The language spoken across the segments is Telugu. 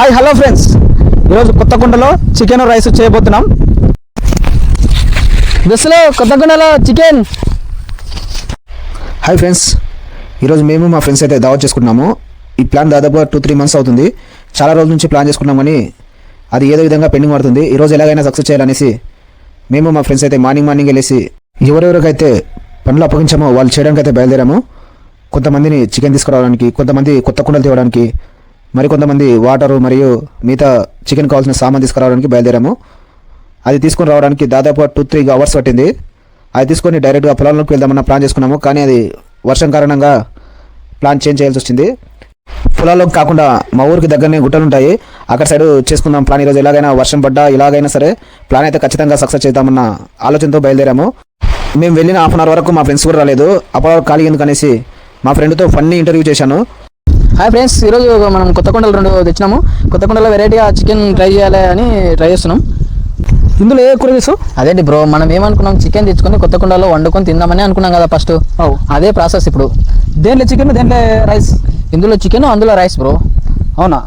Hi hello friends. ఈరోజు కొత్తకుండలో చికెన్ రైస్ చేయబోతున్నాం. దశలో కొత్తకుండలో చికెన్. Hi friends. ఈరోజు మేము మా ఫ్రెండ్స్ అయితే దావత్ చేసుకుంటున్నాము. ఈ ప్లాన్ దాదాపుగా టూ త్రీ మంత్స్ అవుతుంది. చాలా రోజుల నుంచి ప్లాన్ చేసుకున్నాం కానీ అది ఏదో విధంగా పెండింగ్ పడుతుంది. ఈరోజు ఎలాగైనా సక్సెస్ చేయాలనేసి మేము మా ఫ్రెండ్స్ అయితే మార్నింగ్ మార్నింగ్ వెళ్ళేసి ఎవరెవరికైతే పనులు అప్పగించామో వాళ్ళు చేయడానికి అయితే బయలుదేరాము. కొంతమందిని చికెన్ తీసుకురావడానికి కొంతమంది కొత్త కుండలు తేవడానికి మరి కొంతమంది వాటరు మరియు మిగతా చికెన్ కావాల్సిన సామాన్ తీసుకురావడానికి బయలుదేరాము. అది తీసుకొని రావడానికి దాదాపు టూ త్రీ అవర్స్ పట్టింది. అది తీసుకొని డైరెక్ట్గా పొలంలోకి వెళ్దామన్న ప్లాన్ చేసుకున్నాము కానీ అది వర్షం కారణంగా ప్లాన్ చేంజ్ చేయాల్సి వచ్చింది. పొలాల్లోకి కాకుండా మా ఊరికి దగ్గరనే గుట్టలు ఉంటాయి అక్కడ సైడ్ చేసుకుందాం ప్లాన్ ఈరోజు ఎలాగైనా వర్షం పడ్డా ఎలాగైనా సరే ప్లాన్ అయితే ఖచ్చితంగా సక్సెస్ చేద్దామన్న ఆలోచనతో బయలుదేరాము. మేము వెళ్ళిన హాఫ్ అన్ అవర్ వరకు మా ఫ్రెండ్స్ కూడా రాలేదు. అప్పటి వరకు ఖాళీ ఎందుకు అనేసి మా ఫ్రెండ్తో ఫన్నీ ఇంటర్వ్యూ చేశాను. హాయ్ ఫ్రెండ్స్ ఈరోజు మనం కొత్తకుండలు రెండు తెచ్చినాము. కొత్తకుండలో వెరైటీగా చికెన్ ట్రై చేయాలి అని ట్రై చేస్తున్నాం. ఇందులో ఏ కూర తీసు అదేంటి బ్రో మనం ఏమనుకున్నాం చికెన్ తెచ్చుకొని కొత్త కుండలో వండుకొని తిందామని అనుకున్నాం కదా ఫస్ట్ అదే ప్రాసెస్ ఇప్పుడు. దేంట్లో చికెన్ దేంట్లో రైస్ ఇందులో చికెన్ అందులో రైస్ బ్రో అవునా?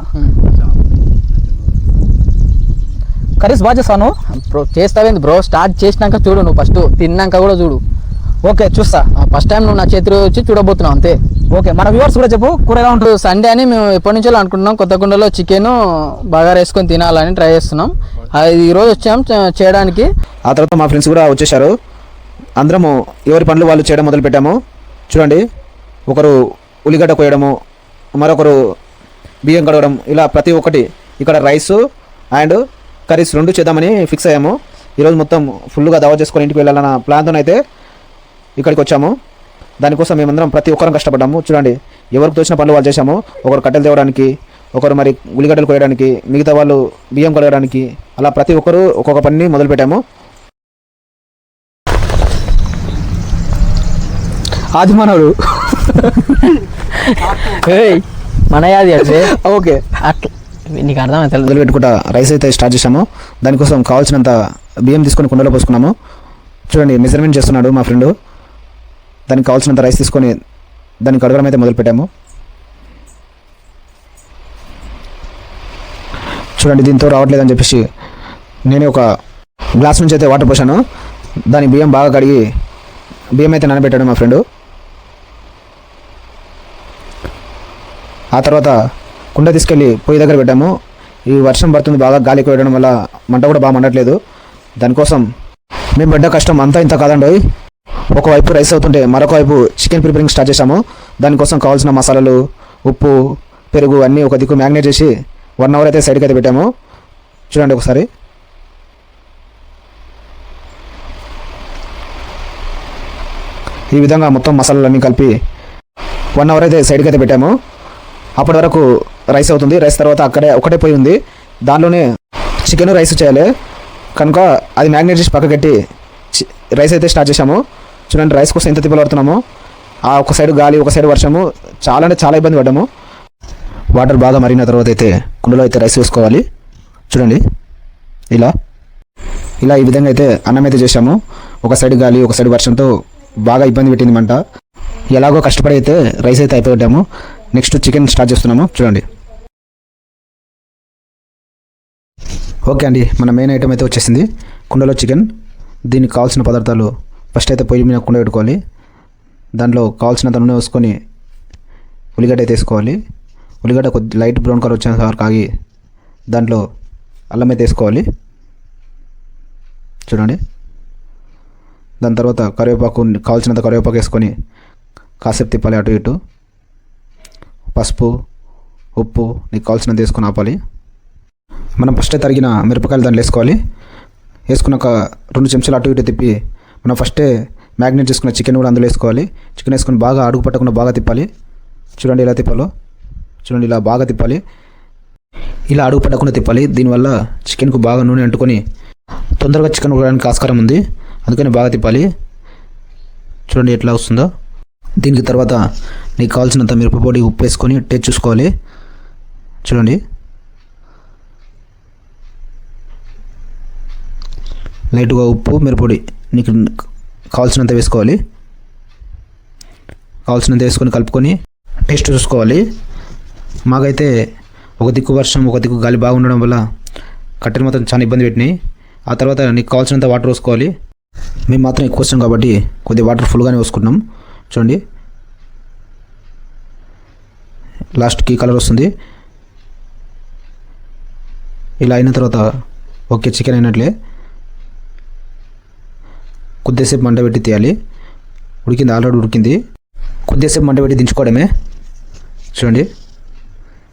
కర్రీస్ బాగా చేస్తాను బ్రో చేస్తావేంది బ్రో స్టార్ట్ చేసినాక చూడు నువ్వు ఫస్ట్ తిన్నాక కూడా చూడు. ఓకే చూస్తా. ఫస్ట్ టైం నువ్వు నా చేతిలో వచ్చి చూడబోతున్నావు అంతే. ఓకే మన వ్యూవర్స్ కూడా చెప్పు కూర ఎలా ఉంటుంది సండే అని మేము ఎప్పటి నుంచో అనుకుంటున్నాం. కొత్త కుండలో చికెన్ బాగా వేసుకొని తినాలని ట్రై చేస్తున్నాం. అది ఈరోజు వచ్చాం చేయడానికి. ఆ తర్వాత మా ఫ్రెండ్స్ కూడా వచ్చేసారు అందరము ఎవరి పనులు వాళ్ళు చేయడం మొదలు పెట్టాము. చూడండి ఒకరు ఉల్లిగడ్డ కోయడము మరొకరు బియ్యం కడగడం ఇలా ప్రతి ఒక్కటి ఇక్కడ రైస్ అండ్ కర్రీస్ రెండు చేద్దామని ఫిక్స్ అయ్యాము. ఈరోజు మొత్తం ఫుల్గా దావా చేసుకొని ఇంటికి వెళ్ళాలన్న ప్లాన్తో అయితే ఇక్కడికి వచ్చాము. దానికోసం మేమందరం ప్రతి ఒక్కరం కష్టపడ్డాము. చూడండి ఎవరికి తోచిన పనులు వాళ్ళు చేశాము ఒకరు కట్టెలు తేవడానికి ఒకరు మరి ఉల్లిగడ్డలు కోయడానికి మిగతా వాళ్ళు బియ్యం కడగడానికి అలా ప్రతి ఒక్కరు ఒక్కొక్క పనిని మొదలు పెట్టాము ఆదిమానవుడు ఏయ్, మన యాది అంటే ఓకే. అట్లా. నీకు అర్థమైతే మొదలు పెట్టుకుంటా రైస్ అయితే స్టార్ట్ చేసాము దానికోసం కావాల్సినంత బియ్యం తీసుకొని కుండలో పోసుకున్నాము. చూడండి మెజర్మెంట్ చేస్తున్నాడు మా ఫ్రెండ్. దానికి కావాల్సినంత రైస్ తీసుకొని దాన్ని కడగడం అయితే మొదలుపెట్టాము. చూడండి దీంతో రావట్లేదని చెప్పేసి నేను ఒక గ్లాస్ నుంచి అయితే వాటర్ పోసాను. దాని బియ్యం బాగా కడిగి బియ్యం అయితే నానబెట్టాడు మా ఫ్రెండు. ఆ తర్వాత కుండ తీసుకెళ్ళి పొయ్యి దగ్గర పెట్టాము. ఈ వర్షం పడుతుంది బాగా గాలి కోయడం వల్ల మంట కూడా బాగా మండట్లేదు. దానికోసం మేము పడ్డ కష్టం అంతా ఇంత కాదండి ఒకవైపు రైస్ అవుతుంటే మరొక వైపు చికెన్ ప్రిపేరింగ్ స్టార్ట్ చేసాము దానికోసం కావాల్సిన మసాలాలు ఉప్పు పెరుగు అన్నీ ఒక దిక్కు మ్యాగ్నేట్ చేసి వన్ అవర్ అయితే సైడ్కి అయితే పెట్టాము. చూడండి ఒకసారి. ఈ విధంగా మొత్తం మసాలాలన్నీ కలిపి వన్ అవర్ అయితే సైడ్కి అయితే పెట్టాము. అప్పటి వరకు రైస్ అవుతుంది. రైస్ తర్వాత అక్కడే ఒకటే పోయి ఉంది. దానిలోనే చికెన్ రైస్ చేయాలి. కనుక అది మ్యాగ్నేట్ చేసి పక్కకెట్టి రైస్ అయితే స్టార్ట్ చేసాము చూడండి రైస్ కోసం ఎంత తిప్పలు పడుతున్నాము. ఆ ఒక సైడ్ గాలి ఒక సైడ్ వర్షము చాలా అంటే చాలా ఇబ్బంది పడ్డాము. వాటర్ బాగా మరిగిన తర్వాత అయితే కుండలో అయితే రైస్ వేసుకోవాలి. చూడండి ఇలా. ఇలా ఈ విధంగా అయితే అన్నం అయితే చేసాము ఒక సైడ్ గాలి ఒక సైడ్ వర్షంతో బాగా ఇబ్బంది పెట్టింది మంట. ఎలాగో కష్టపడి అయితే రైస్ అయితే అయిపోయాము నెక్స్ట్ చికెన్ స్టార్ట్ చేస్తున్నాము. చూడండి. ఓకే అండి మన మెయిన్ ఐటమ్ అయితే వచ్చేసింది. కుండలో చికెన్. దీనికి కావాల్సిన పదార్థాలు ఫస్ట్ అయితే పొయ్యి మీద కుండ పెట్టుకోవాలి. దాంట్లో కావాల్సినంత నూనె వేసుకొని ఉల్లిగడ్డ అయితే వేసుకోవాలి. ఉల్లిగడ్డ కొద్ది లైట్ బ్రౌన్ కలర్ వచ్చిన సార్ కాగి దాంట్లో అల్లం అయితే వేసుకోవాలి. చూడండి. దాని తర్వాత కరివేపాకు కావాల్సినంత కరివేపాకు వేసుకొని కాసేపు తిప్పాలి అటు ఇటు. పసుపు ఉప్పు నీకు కావాల్సినంత వేసుకొని ఆపాలి. మనం ఫస్ట్ తరిగిన మిరపకాయలు దాంట్లో వేసుకోవాలి. వేసుకున్నాక రెండు చెంచాలు అటు ఇటు తిప్పి మనం ఫస్టే మ్యాగ్నేట్ చేసుకున్న చికెన్ కూడా అందులో వేసుకోవాలి. చికెన్ వేసుకొని బాగా అడుగు పట్టకుండా బాగా తిప్పాలి. చూడండి ఇలా తిప్పాలో. చూడండి ఇలా బాగా తిప్పాలి. ఇలా అడుగు పట్టకుండా తిప్పాలి. దీనివల్ల చికెన్కు బాగా నూనె అంటుకొని తొందరగా చికెన్ ఉడకడానికి ఆస్కారం ఉంది. అందుకని బాగా తిప్పాలి. చూడండి ఎట్లా వస్తుందో. దీనికి తర్వాత నీకు కావాల్సినంత మిరపపొడి ఉప్పు వేసుకొని టేస్ట్ చూసుకోవాలి. చూడండి. లైట్గా ఉప్పు మిరపొడి నీకు కావాల్సినంత వేసుకోవాలి. కావాల్సినంత వేసుకొని కలుపుకొని టేస్ట్ చూసుకోవాలి. మాకైతే ఒక దిక్కు వర్షం ఒక దిక్కు గాలి బాగుండడం వల్ల కట్టెలు మాత్రం చాలా ఇబ్బంది పెట్టినాయి. ఆ తర్వాత నీకు కావాల్సినంత వాటర్ పోసుకోవాలి. మేము మాత్రం ఎక్కువ వచ్చాం కాబట్టి కొద్దిగా వాటర్ ఫుల్గానే పోసుకుంటున్నాం. చూడండి. లాస్ట్కి కలర్ వస్తుంది. ఇలా అయిన తర్వాత ఓకే చికెన్ అయినట్లే. కొద్దిసేపు మంట పెట్టి తీయాలి. ఉడికింది ఆల్రెడీ ఉడికింది. కొద్దిసేపు మంట పెట్టి దించుకోవడమే. చూడండి.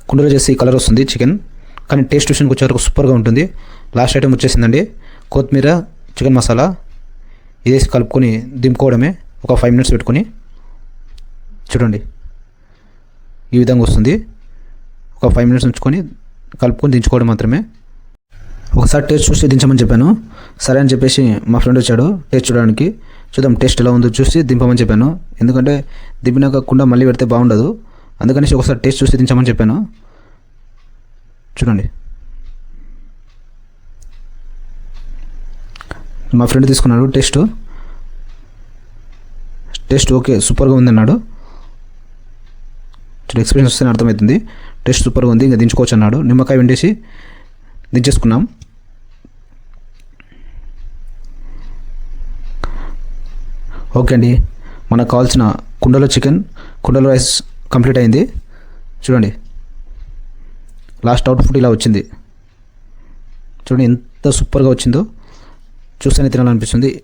కుండలో చేసి కలర్ వస్తుంది చికెన్. కానీ టేస్ట్ విషయానికి వచ్చేవరకు సూపర్గా ఉంటుంది. లాస్ట్ ఐటమ్ వచ్చేసిందండి. కొత్తిమీర చికెన్ మసాలా. ఇదేసి కలుపుకొని దింపుకోవడమే. ఒక ఫైవ్ మినిట్స్ పెట్టుకొని. చూడండి. ఈ విధంగా వస్తుంది. ఒక ఫైవ్ మినిట్స్ ఉంచుకొని కలుపుకొని దించుకోవడం మాత్రమే. ఒకసారి టేస్ట్ చూసి దించమని చెప్పాను. సరే అని చెప్పేసి మా ఫ్రెండ్ వచ్చాడు. టేస్ట్ చూడడానికి. చూద్దాం టేస్ట్ ఎలా ఉందో చూసి దింపమని చెప్పాను. ఎందుకంటే దింపినాక కుండ మళ్ళీ పెడితే బాగుండదు. అందుకనేసి ఒకసారి టేస్ట్ చూసి దించమని చెప్పాను. చూడండి. మా ఫ్రెండ్ తీసుకున్నాడు టేస్ట్. టేస్ట్ ఓకే సూపర్గా ఉంది అన్నాడు చూడు ఎక్స్పీరియన్స్ వస్తేనే అర్థమవుతుంది. టేస్ట్ సూపర్గా ఉంది ఇంకా దించుకోవచ్చు అన్నాడు. నిమ్మకాయ వెండేసి దించేసుకున్నాం. ఓకే అండి. మనకు కావాల్సిన కుండలో చికెన్ కుండలో రైస్ కంప్లీట్ అయింది. చూడండి. లాస్ట్ అవుట్పుట్ ఇలా వచ్చింది. చూడండి ఎంత సూపర్గా వచ్చిందో. చూస్తేనే తినాలనిపిస్తుంది.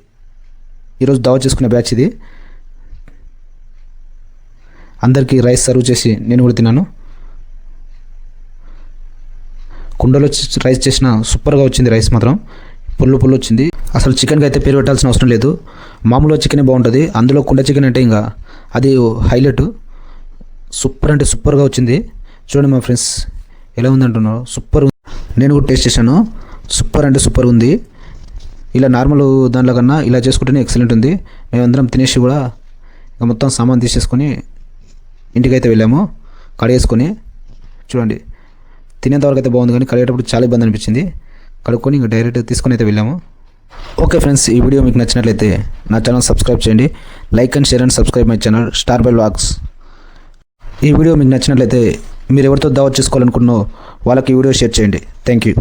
ఈరోజు దావా చేసుకునే బ్యాచ్ ఇది. అందరికీ రైస్ సర్వ్ చేసి నేను కూడా తిన్నాను. కుండలో రైస్ చేసిన సూపర్గా వచ్చింది రైస్ మాత్రం. పుల్లు పుల్లు వచ్చింది. అసలు చికెన్కి అయితే పేరు పెట్టాల్సిన అవసరం లేదు. మామూలుగా చికెనే బాగుంటుంది. అందులో కుండ చికెన్ అంటే ఇంకా అది హైలైట్. సూపర్ అంటే సూపర్గా వచ్చింది. చూడండి మా ఫ్రెండ్స్ ఎలా ఉందంటున్నారు. సూపర్ ఉంది. నేను కూడా టేస్ట్ చేశాను. సూపర్ అంటే సూపర్ ఉంది. ఇలా నార్మల్ దానిలో కన్నా ఇలా చేసుకుంటేనే ఎక్సలెంట్ ఉంది. మేమందరం తినేసి కూడా ఇంకా మొత్తం సామాన్ తీసేసుకొని ఇంటికైతే వెళ్ళాము. కడిగేసుకొని చూడండి. తినేంతవరకు అయితే బాగుంది కానీ కడిగేటప్పుడు చాలా ఇబ్బంది అనిపించింది. కడుక్కొని ఇంకా డైరెక్ట్ తీసుకొని అయితే వెళ్ళాము. ఓకే ఫ్రెండ్స్ ఈ వీడియో మీకు నచ్చినట్లయితే నా ఛానల్ సబ్స్క్రైబ్ చేయండి. Like and share and subscribe my channel star bell wax. ఈ వీడియో మీకు నచ్చినట్లయితే మీరు ఎవరితో దావత్ చేసుకోవాలనుకున్నో వాళ్ళకి ఈ వీడియో షేర్ చేయండి. Thank you